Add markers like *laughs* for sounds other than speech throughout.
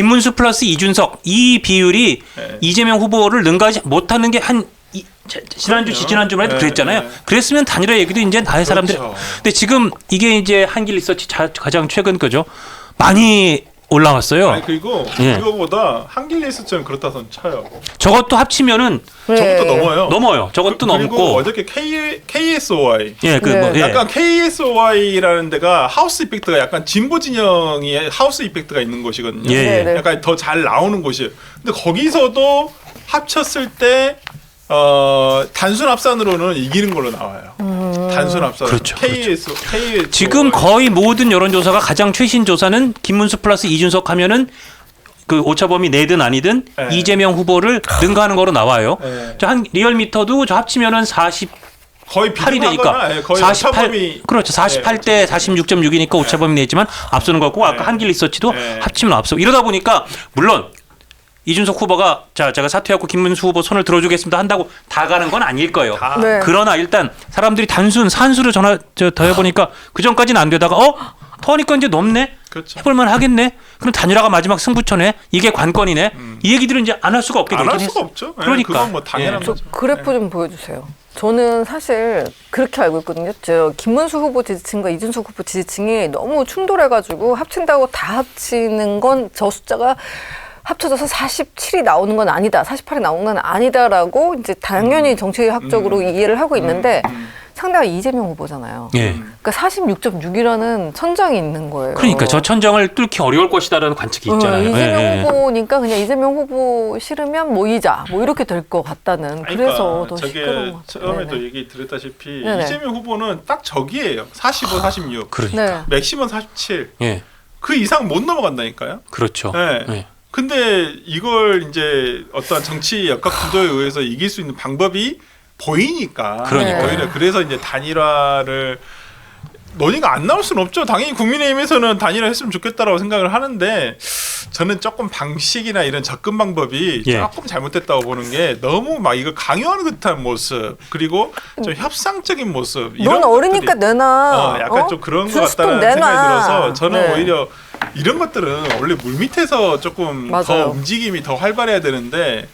김문수 플러스 이준석 이 비율이 네. 이재명 후보를 능가하지 못하는 게한 지난주 그럼요. 지난주만 해도 네, 그랬잖아요. 네. 그랬으면 단일화 얘기도 이제 나의 사람들이. 그렇죠. 근데 지금 이게 이제 한길 리서치 자- 가장 최근 거죠. 많이 올라왔어요. 아니 그리고 예. 그거보다 한길리스처럼 그렇다선 쳐요. 저것도 합치면은 저것도 넘어요. 넘어요. 저것도 그, 그리고 넘고. 어저께 K, KSOI 예, 그 네. 뭐, 예. 약간 KSOI라는 데가 하우스 이펙트가 약간 진보 진영이 하우스 이펙트가 있는 곳이거든요. 예, 네, 네. 약간 더 잘 나오는 곳이에요. 근데 거기서도 합쳤을 때 어, 단순 합산으로는 이기는 걸로 나와요. 단순 합산. 그렇죠, KS KS 지금 거의 모든 여론조사가 가장 최신 조사는 김문수 플러스 이준석 하면은 그 오차범위 내든 아니든 네. 이재명 후보를 능가하는 거로 나와요. 네. 저한 리얼미터도 저 합치면은 48이 거의 비슷하거나 되니까 예, 거의 48 오차범위 그렇죠. 48대 46.6이니까 오차범위 내지만 앞서는 것 같고 아까 네. 한길 리서치도 네. 합치면 앞서. 이러다 보니까 물론 이준석 후보가 자 제가 사퇴하고 김문수 후보 손을 들어주겠습니다 한다고 다 가는 건 아닐 거예요. 다 네. 그러나 일단 사람들이 단순 산수를 전화 저 더해 보니까 그 전까지는 안 되다가 어 더하니까 이제 넘네 그렇죠. 해볼만 하겠네 그럼 단일화가 마지막 승부처네 이게 관건이네 이 얘기들은 이제 안 할 수가 없게 안 되긴 할 했어 수가 없죠. 예, 그러니까. 그건 뭐 당연한 예. 저 거죠. 그래프 좀 보여주세요. 저는 사실 그렇게 알고 있거든요. 저 김문수 후보 지지층과 이준석 후보 지지층이 너무 충돌해가지고 합친다고 다 합치는 건 저 숫자가 합쳐져서 47이 나오는 건 아니다, 48이 나오는 건 아니다라고 이제 당연히 정치학적으로 이해를 하고 있는데 상대가 이재명 후보잖아요. 예 그러니까 46.6이라는 천장이 있는 거예요. 그러니까 저 천정을 뚫기 어려울 것이다라는 관측이 어, 있잖아요 이재명 예, 예. 후보니까 그냥 이재명 후보 싫으면 모이자 뭐 이렇게 될 것 같다는 그래서 더 그러니까 시끄러운 것 같아요. 처음에도 네네. 얘기 드렸다시피 네네. 이재명 후보는 딱 저기예요. 45, 46. 그러니까 네. 맥시멈 47. 예 그 이상 못 넘어간다니까요. 그렇죠 네. 예. 근데 이걸 이제 어떤 정치 역학 구도에 의해서 이길 수 있는 방법이 보이니까 그러니까요. 오히려 그래서 이제 단일화를 논의가 안 나올 수는 없죠. 당연히 국민의힘에서는 단일화 했으면 좋겠다라고 생각을 하는데 저는 조금 방식이나 이런 접근 방법이 예. 조금 잘못됐다고 보는 게 너무 막 이거 강요하는 듯한 모습 그리고 좀 협상적인 모습 넌 어리니까 것들이 내놔. 어, 약간 어? 좀 그런 것 같다는 생각이 내놔. 들어서 저는 네. 오히려 이런 것들은 원래 물 밑에서 조금 더 맞아요. 움직임이 더 활발해야 되는데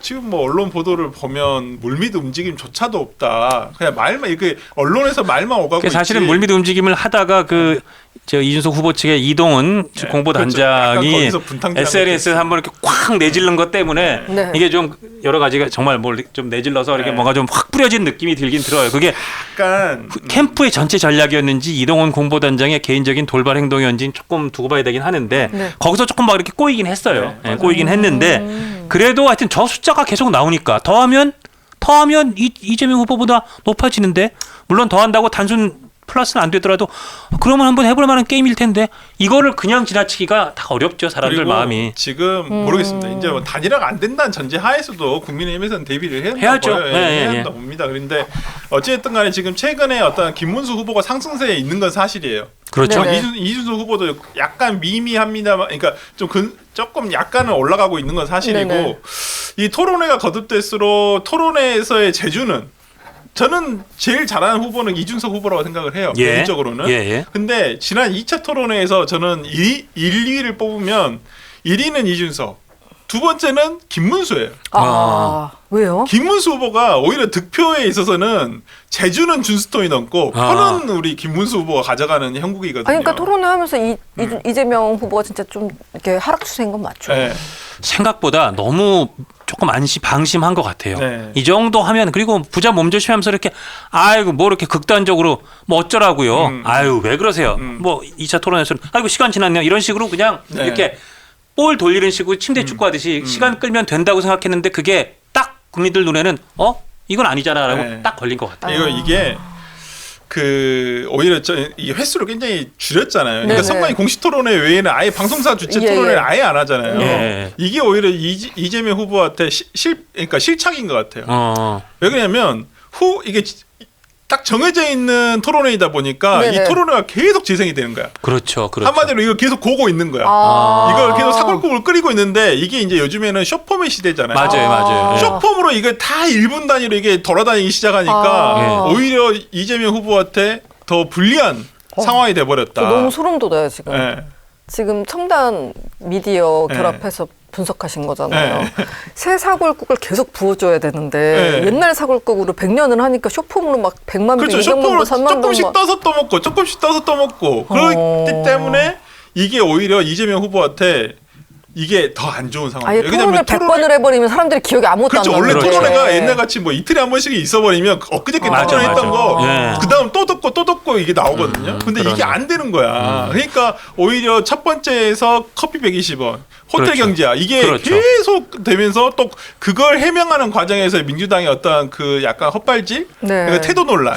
지금 뭐 언론 보도를 보면 물밑 움직임조차도 없다. 그냥 말만 이렇게 언론에서 말만 오가고 그 사실은 있지. 물밑 움직임을 하다가 그 저 이준석 후보 측의 이동훈 네, 공보단장이 그렇죠. 약간 거기서 분탕질한 SNS에 한번 이렇게 콱 내질른 것 때문에 네. 이게 좀 여러 가지가 정말 뭘 좀 내질러서 이렇게 네. 뭔가 좀 확 뿌려진 느낌이 들긴 들어요. 그게 약간 후- 캠프의 전체 전략이었는지 이동훈 공보단장의 개인적인 돌발 행동이었는지 조금 두고 봐야 되긴 하는데 네. 거기서 조금 막 이렇게 꼬이긴 했어요. 네, 예. 꼬이긴 했는데 음. 그래도 하여튼 저 숫자가 계속 나오니까 더하면 더하면 이, 이재명 후보보다 높아지는데 물론 더한다고 단순 플러스는 안 되더라도 그러면 한번 해볼 만한 게임일 텐데 이거를 그냥 지나치기가 다 어렵죠 사람들 마음이 지금 모르겠습니다. 이제 뭐 단일화가 안 된다는 전제 하에서도 국민의힘에서는 대비를 해야 해야죠. 예, 예, 해야 예. 한다고 봅니다. 그런데 어찌됐든 간에 지금 최근에 어떤 김문수 후보가 상승세에 있는 건 사실이에요. 그렇죠 네네. 이준, 이준석 후보도 약간 미미합니다만, 그러니까 좀 근, 조금 약간은 올라가고 있는 건 사실이고 네네. 이 토론회가 거듭될수록 토론회에서의 재주는 저는 제일 잘하는 후보는 이준석 후보라고 생각을 해요. 예. 개인적으로는. 예, 예. 근데 지난 2차 토론회에서 저는 1, 1, 2위를 뽑으면 1위는 이준석, 두 번째는 김문수예요. 아, 왜요? 김문수 후보가 오히려 득표에 있어서는 제주는 준스톤이 넘고 아. 표는 우리 김문수 후보가 가져가는 형국이거든요. 아니 그러니까 토론회 하면서 이, 음. 이, 재명 후보가 진짜 좀 이렇게 하락 추세인 건 맞죠. 네. 생각보다 너무 조금 안심 방심한 것 같아요. 네. 이 정도 하면 그리고 부자 몸조심하면서 이렇게 아이고 뭐 이렇게 극단적으로 뭐 어쩌라고요. 음. 아유 왜 그러세요. 음. 뭐 2차 토론에서는 아이고 시간 지났네요. 이런 식으로 그냥 네. 이렇게 볼 돌리는 식으로 침대 축구 하듯이 음. 시간 끌면 된다고 생각했는데 그게 딱 국민들 눈에는 어 이건 아니잖아라고 네. 딱 걸린 것 같아요. 이거 이게 그 오히려 저이 횟수를 굉장히 줄였잖아요. 그러니까 네네. 선관위 공식 토론회 외에는 아예 방송사 주최 예, 토론회를 예. 아예 안 하잖아요. 예. 이게 오히려 이재, 이재명 후보한테 시- 실 그러니까 실착인 것 같아요. 어. 왜 그러냐면 후 이게 지- 딱 정해져 있는 토론회이다 보니까 네네. 이 토론회가 계속 재생이 되는 거야. 그렇죠. 그렇죠. 한마디로 이거 계속 고고 있는 거야. 아. 이걸 계속 사골국을 끓이고 있는데 이게 이제 요즘에는 쇼폼의 시대잖아요. 맞아요, 맞아요. 예. 쇼폼으로 이게 다 1분 단위로 이게 돌아다니기 시작하니까 아. 오히려 이재명 후보한테 더 불리한 상황이 돼저 버렸다. 너무 소름 돋아요 지금. 예. 지금 청단 미디어 네. 결합해서 분석하신 거잖아요. 네. *laughs* 새 사골국을 계속 부어줘야 되는데 네. 옛날 사골국으로 100년을 하니까 쇼폼으로 막 100만 병, 그렇죠. 200만 쇼폼으로 병, 3만 병 조금씩 막 떠서 떠먹고 조금씩 떠서 떠먹고 그렇기 어. 때문에 이게 오히려 이재명 후보한테 이게 더 안 좋은 아예 상황이에요. 토론을 100번을 해버리면 사람들이 기억이 아무것도 그렇죠. 안 나는 원래 그렇죠. 토론회가 네. 옛날 같이 뭐 이틀에 한 번씩 있어버리면 엊그저께 토론했던 맞아. 거 예. 그다음 또 듣고 또 듣고 이게 나오거든요. 근데 이게 그러네. 안 되는 거야. 그러니까 오히려 첫 번째에서 커피 120원 호텔 그렇죠. 경제야 이게 그렇죠. 계속 되면서 또 그걸 해명하는 과정에서 민주당의 어떤 그 약간 헛발질 네. 그러니까 태도 논란